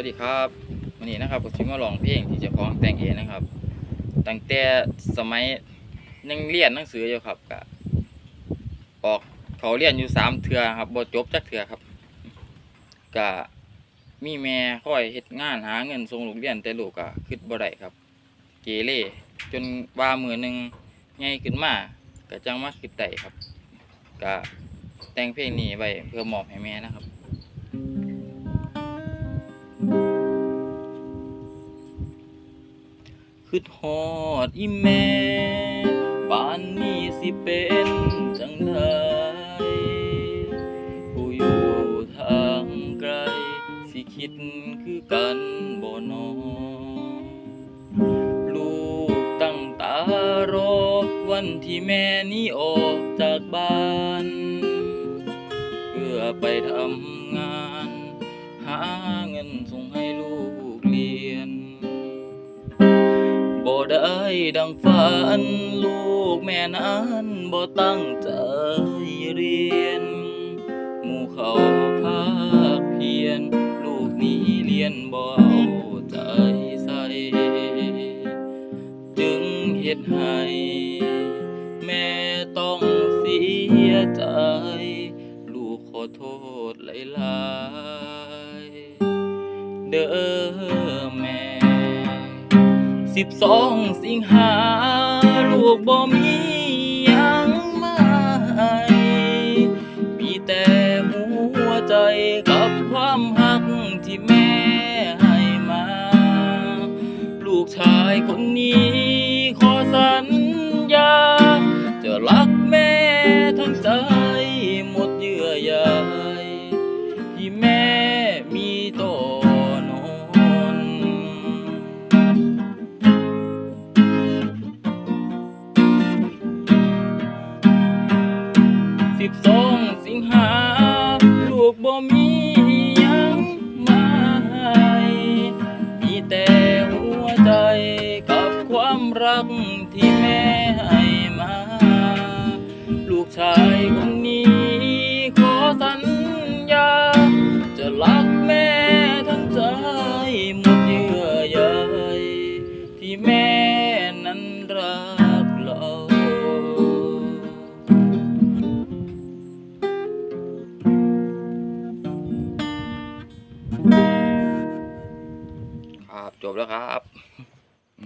วัสดีครับวันนี้นะครับผมชิมาลองเพลงที่จะของแต่งเองนะครับ ตั้งแต่สมัยยังเรียนหนังสืออยู่ครับก็ออกเขาเรียนอยู่สามเทือครับบ่จบจักเทือครับก็มีแม่คอยเฮ็ดงานหาเงินส่งลูกเรียนแต่ลูกก็คิดบ่ได้ครับ เกเรจนว่ามือหนึ่งใหญ่ขึ้นมาก็จังมาคิดได้ครับก็แต่งเพลงนี้ไว้เพื่อมอบให้แม่นะครับ คือทอดอีแม่บ้านนี้สิเป็นจังไดผู้อยู่ทางไกล สิคิดคือกันบ่นอลูกตั้งตารอวันที่แม่นี้ออกจากบ้าน เพื่อไปทำงาน หาเงินส่งให้ บ่ได้ดังฝัน ลูกแม่นั้นบ่ตั้งใจเรียน หมู่เขาภาคเพียน ลูกนี้เรียนบ่เอาใจใส่ จึงเฮ็ดให้ แม่ต้องเสียใจ ลูกขอโทษหลายๆเด้อแม่ สิบสองสิงหาลูกบ่มียังมาให้มีแต่หัวใจกับความหักที่แม่ให้มา ลูกชายคนนี้ บสองสิงหา ลูกบ่มียังมาให้มีแต่หัวใจกับความรักที่แม่ให้มา ลูกชายคนนี้ ครับจบแล้วครับ